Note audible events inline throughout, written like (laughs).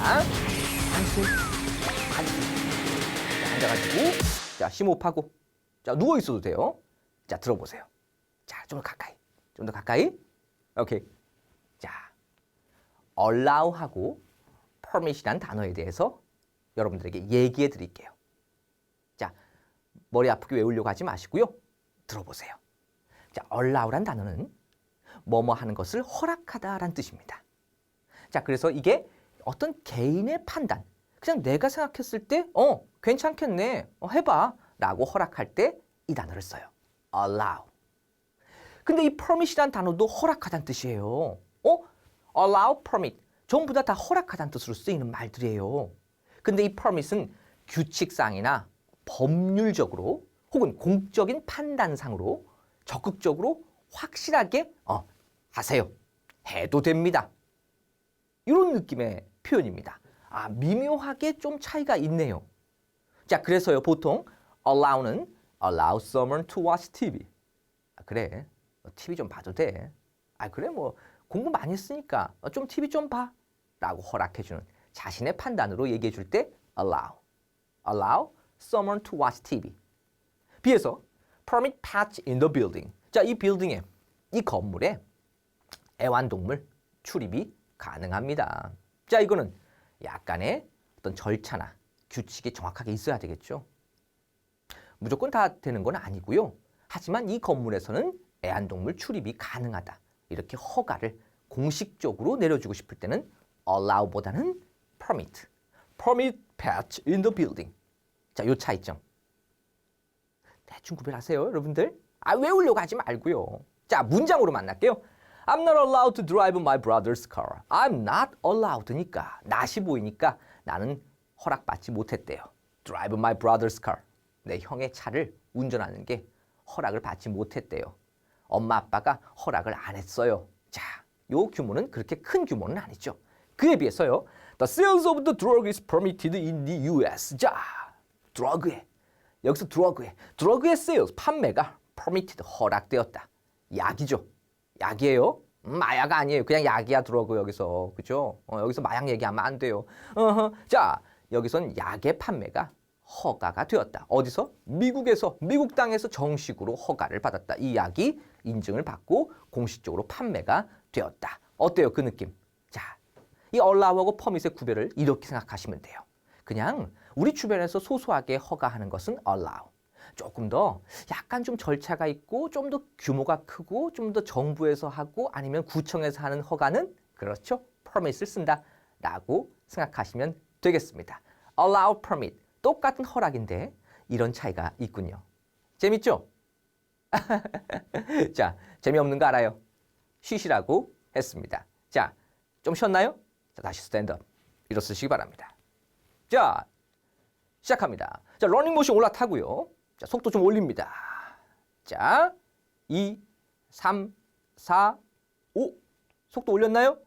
자, 앉아가지고, 자, 심호흡하고, 자, 누워있어도 돼요. 자, 들어보세요. 자, 좀 더 가까이. 좀 더 가까이. 오케이. 자, allow하고 permit이란 단어에 대해서 여러분들에게 얘기해 드릴게요. 자, 머리 아프게 외우려고 하지 마시고요. 들어보세요. 자, allow란 단어는 뭐뭐 하는 것을 허락하다라는 뜻입니다. 자, 그래서 이게 어떤 개인의 판단, 그냥 내가 생각했을 때, 어, 괜찮겠네, 어, 해봐, 라고 허락할 때 이 단어를 써요. allow. 근데 이 permit이란 단어도 허락하다는 뜻이에요. 어? allow, permit. 전부 다 다 허락하다는 뜻으로 쓰이는 말들이에요. 근데 이 permit은 규칙상이나 법률적으로 혹은 공적인 판단상으로 적극적으로 확실하게 어, 하세요. 해도 됩니다. 이런 느낌의 표현입니다. 아, 미묘하게 좀 차이가 있네요. 자, 그래서요, 보통 allow는 allow someone to watch TV. 아, 그래. TV 좀 봐도 돼. 아, 그래, 뭐, 공부 많이 했으니까 어, 좀 TV 좀 봐. 라고 허락해주는 자신의 판단으로 얘기해 줄 때 allow. allow someone to watch TV. 비해서 permit pets in the building. 자, 이 빌딩에, 이 건물에 애완동물 출입이 가능합니다. 자, 이거는 약간의 어떤 절차나 규칙이 정확하게 있어야 되겠죠. 무조건 다 되는 건 아니고요. 하지만 이 건물에서는 애완동물 출입이 가능하다. 이렇게 허가를 공식적으로 내려주고 싶을 때는 allow보다는 permit. permit pets in the building. 자, 요 차이점. 대충 구별하세요, 여러분들. 아, 외우려고 하지 말고요. 자, 문장으로 만날게요. I'm not allowed to drive my brother's car. I'm not allowed니까 낫이 보이니까 나는 허락받지 못했대요. Drive my brother's car. 내 형의 차를 운전하는 게 허락을 받지 못했대요. 엄마 아빠가 허락을 안 했어요. 자, 요 규모는 그렇게 큰 규모는 아니죠. 그에 비해서요. The sales of the drug is permitted in the US. 자, 드러그에 여기서 드러그에 드러그의 sales 판매가 permitted 허락되었다. 약이죠. 약이에요. 음, 마약 아니에요. 그냥 약이야 드러그 여기서 그죠? 어, 여기서 마약 얘기하면 안 돼요. 어허. 자 여기선 약의 판매가 허가가 되었다. 어디서? 미국에서 미국 땅에서 정식으로 허가를 받았다. 이 약이 인증을 받고 공식적으로 판매가 되었다. 어때요 그 느낌? 자, 이 allow하고 permit의 구별을 이렇게 생각하시면 돼요. 그냥 우리 주변에서 소소하게 허가하는 것은 allow. 조금 더 약간 좀 절차가 있고 좀 더 규모가 크고 좀 더 정부에서 하고 아니면 구청에서 하는 허가는 그렇죠. permit을 쓴다라고 생각하시면 되겠습니다. allow permit 똑같은 허락인데 이런 차이가 있군요. 재밌죠? (laughs) 자, 재미없는 거 알아요. 쉬시라고 했습니다. 자, 좀 쉬었나요? 자, 다시 스탠드업. 일어서시기 바랍니다. 자, 시작합니다. 자, 러닝 모션 올라타고요. 자, 속도 좀 올립니다. 자, 2, 3, 4, 5. 속도 올렸나요?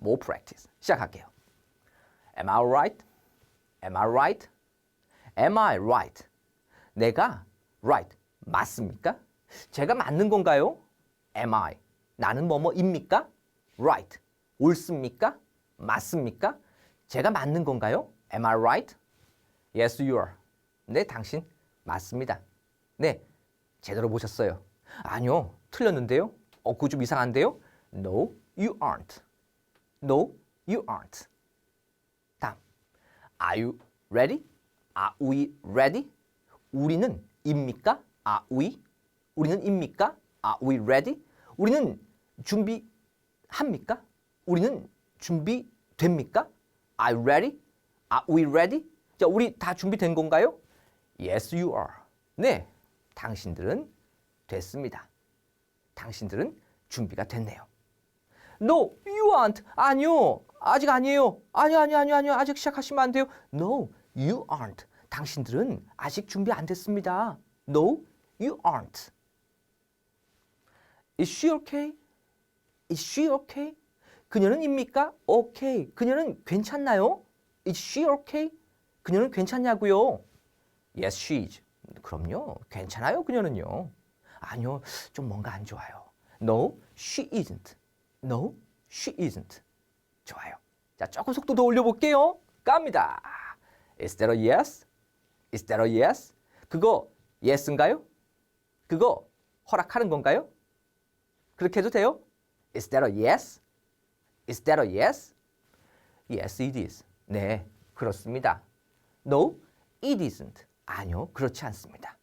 More practice. 시작할게요. Am I right? Am I right? Am I right? 내가 right 맞습니까? 제가 맞는 건가요? Am I? 나는 뭐뭐입니까? Right. 옳습니까? 맞습니까? 제가 맞는 건가요? Am I right? Yes, you are. 네, 당신 맞습니다. 네, 제대로 보셨어요. 아니요, 틀렸는데요. 어, 그거 좀 이상한데요. No, you aren't. No, you aren't. 다음. Are you ready? Are we ready? 우리는 입니까? Are we? 우리는 입니까? Are we ready? 우리는 준비합니까? 우리는 준비됩니까? Are you ready? Are we ready? 자, 우리 다 준비된 건가요? Yes, you are. 네, 당신들은 됐습니다. 당신들은 준비가 됐네요. No, you aren't. 아니요, 아직 아니에요. 아니요, 아니요, 아니요, 아니요. 아직 시작하시면 안 돼요. No, you aren't. 당신들은 아직 준비 안 됐습니다. No, you aren't. Is she okay? Is she okay? 그녀는 입니까? Okay. 그녀는 괜찮나요? Is she okay? 그녀는 괜찮냐고요? Yes, she is. 그럼요. 괜찮아요, 그녀는요. 아니요, 좀 뭔가 안 좋아요. No, she isn't. No, she isn't. 좋아요. 자, 조금 속도 더 올려볼게요. 갑니다. Is that a yes? Is that a yes? 그거 yes인가요? 그거 허락하는 건가요? 그렇게 해도 돼요? Is that a yes? Is that a yes? Yes, it is. 네, 그렇습니다. No, it isn't. 아니요, 그렇지 않습니다.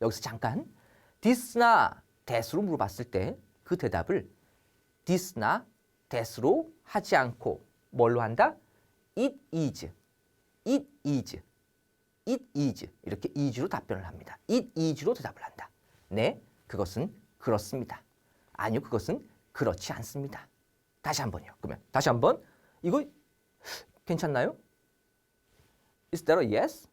여기서 잠깐 this나 that으로 물어봤을 때 그 대답을 this나 that으로 하지 않고 뭘로 한다? it is, it is, it is 이렇게 is로 답변을 합니다. it is로 대답을 한다. 네, 그것은 그렇습니다. 아니요, 그것은 그렇지 않습니다. 다시 한번요. 그러면 다시 한번 이거 괜찮나요? Is that a yes?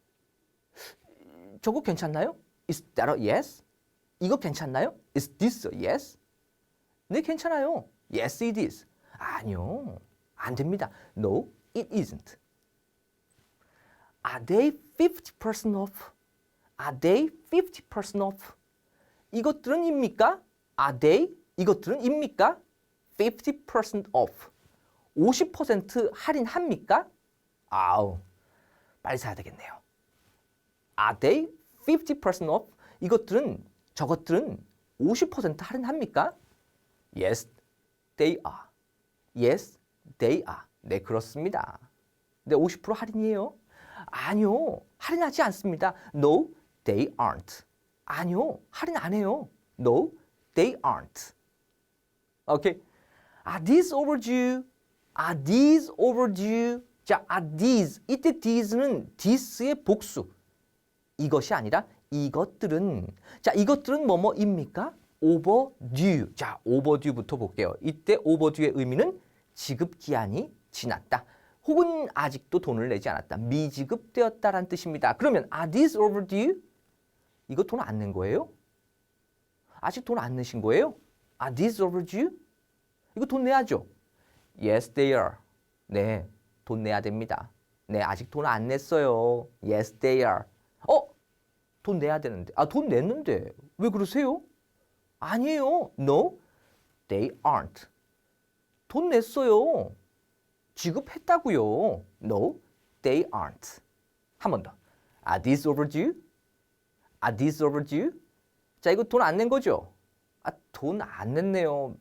저거 괜찮나요? Is that a yes? 이거 괜찮나요? Is this a yes? 네, 괜찮아요. Yes, it is. 아니요, 안 됩니다. No, it isn't. Are they 50% off? Are they 50% off? 이것들은 입니까? Are they? 이것들은 입니까? 50% off. 50% 할인합니까? 아우, 빨리 사야 되겠네요. Are they 50% off? 이것들은 저것들은 50% 할인합니까? Yes, they are. Yes, they are. 네, 그렇습니다. 네, 50% 할인이에요. 아니요, 할인하지 않습니다. No, they aren't. 아니요, 할인 안 해요. No, they aren't. 오케이. Are these overdue? Are these overdue? 자, are these. 이때 these는 this의 복수. 이것이 아니라 이것들은 자, 이것들은 뭐뭐입니까? overdue. 자, overdue부터 볼게요. 이때 overdue의 의미는 지급 기한이 지났다. 혹은 아직도 돈을 내지 않았다. 미지급되었다라는 뜻입니다. 그러면 are these overdue? 이거 돈 안 낸 거예요? 아직 돈 안 내신 거예요? Are these overdue? 이거 돈 내야죠. Yes, they are. 네, 돈 내야 됩니다. 네, 아직 돈 안 냈어요. Yes, they are. 어? 돈 내야 되는데. 아, 돈 냈는데. 왜 그러세요? 아니에요. No, they aren't. 돈 냈어요. 지급했다고요. No, they aren't. 한 번 더. Are these overdue? Are these overdue? 자, 이거 돈 안 낸 거죠? 아, 돈 안 냈네요.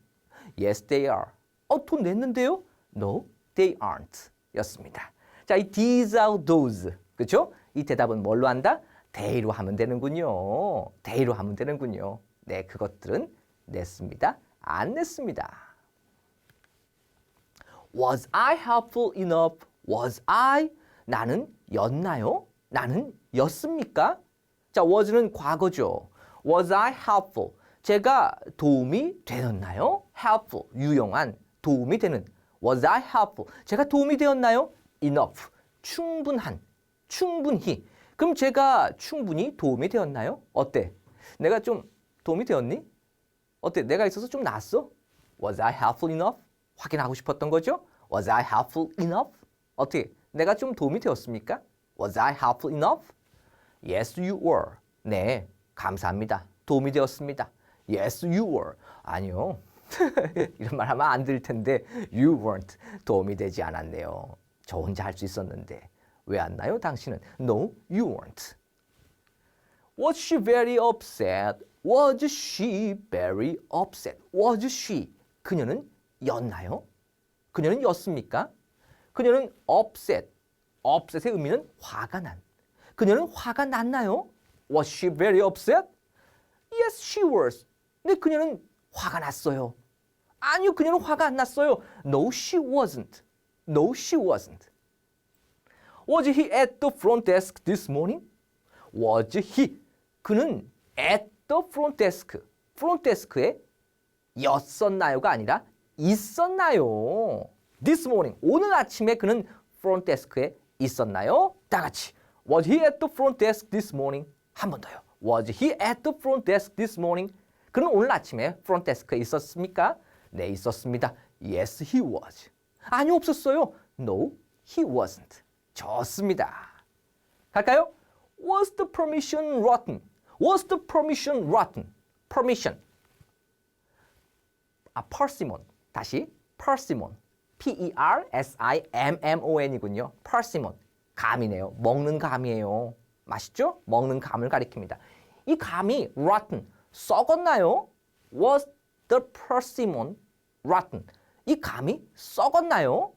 Yes, they are. 어, 돈 냈는데요? No, they aren't. 였습니다. 자, 이 these are those. 그렇죠? 이 대답은 뭘로 한다? They로 하면 되는군요. they로 하면 되는군요. 네, 그것들은 냈습니다. 안 냈습니다. Was I helpful enough? Was I? 나는 였나요? 나는 였습니까? 자, was는 과거죠. Was I helpful? 제가 도움이 되었나요? helpful, 유용한, 도움이 되는. Was I helpful? 제가 도움이 되었나요? enough, 충분한, 충분히. 그럼 제가 충분히 도움이 되었나요? 어때? 내가 좀 도움이 되었니? 어때? 내가 있어서 좀 낫어? Was I helpful enough? 확인하고 싶었던 거죠? Was I helpful enough? 어떻게? 내가 좀 도움이 되었습니까? Was I helpful enough? Yes, you were. 네, 감사합니다. 도움이 되었습니다. Yes, you were. 아니요. (laughs) 이런 말 하면 안 될 텐데 you weren't. 도움이 되지 않았네요. 저 혼자 할 수 있었는데 왜 안 나요? 당신은 No, you weren't. Was she very upset? Was she very upset? Was she? 그녀는 였나요? 그녀는 였습니까? 그녀는 upset. upset의 의미는 화가 난. 그녀는 화가 났나요? Was she very upset? Yes, she was. 근데 그녀는 화가 났어요. 아니요, 그녀는 화가 안 났어요. No, she wasn't. No, she wasn't. Was he at the front desk this morning? Was he? 그는 at the front desk. front desk에 였었나요가 아니라 있었나요? This morning. 오늘 아침에 그는 front desk에 있었나요? 다 같이. Was he at the front desk this morning? 한 번 더요. Was he at the front desk this morning? 그는 오늘 아침에 front desk에 있었습니까? 네, 있었습니다. Yes, he was. 아니, 없었어요. No, he wasn't. 좋습니다. 갈까요? Was the permission rotten? Was the permission rotten? permission. 아, persimmon. 다시 persimmon. P-E-R-S-I-M-M-O-N이군요. persimmon. 감이네요. 먹는 감이에요. 맛있죠? 먹는 감을 가리킵니다. 이 감이 rotten, 썩었나요? Was the persimmon rotten? 이 감이 썩었나요?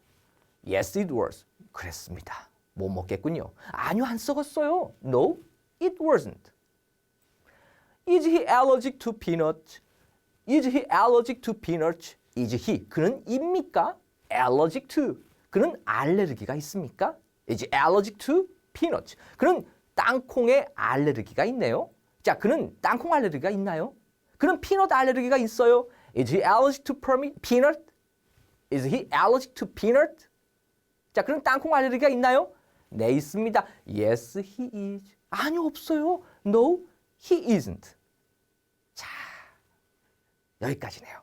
Yes, it was. 그랬습니다. 못 먹겠군요. 아니요, 안 썩었어요. No, it wasn't. Is he allergic to peanuts? Is he allergic to peanuts? Is he? 그는 입니까? Allergic to. 그는 알레르기가 있습니까? Is allergic to peanuts? 그는 땅콩에 알레르기가 있네요. 자, 그는 땅콩 알레르기가 있나요? 그는 피넛 알레르기가 있어요. Is he allergic to peanut? Is he allergic to peanut? 자, 그럼 땅콩 알레르기가 있나요? 네, 있습니다. Yes, he is. 아니요, 없어요. No, he isn't. 자, 여기까지네요.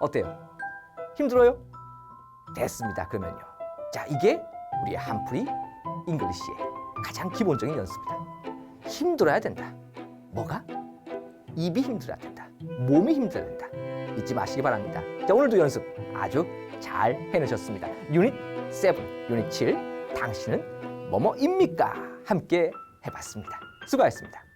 어때요? 힘들어요? 됐습니다. 그러면요. 자, 이게 우리 한풀이 잉글리시의 가장 기본적인 연습이다. 힘들어야 된다. 뭐가? 입이 힘들어야 된다. 몸이 힘들어야 된다. 잊지 마시기 바랍니다. 자, 오늘도 연습 아주 잘 해내셨습니다. 유닛 7, 유닛 7, 당신은 뭐뭐입니까? 함께 해봤습니다. 수고하셨습니다.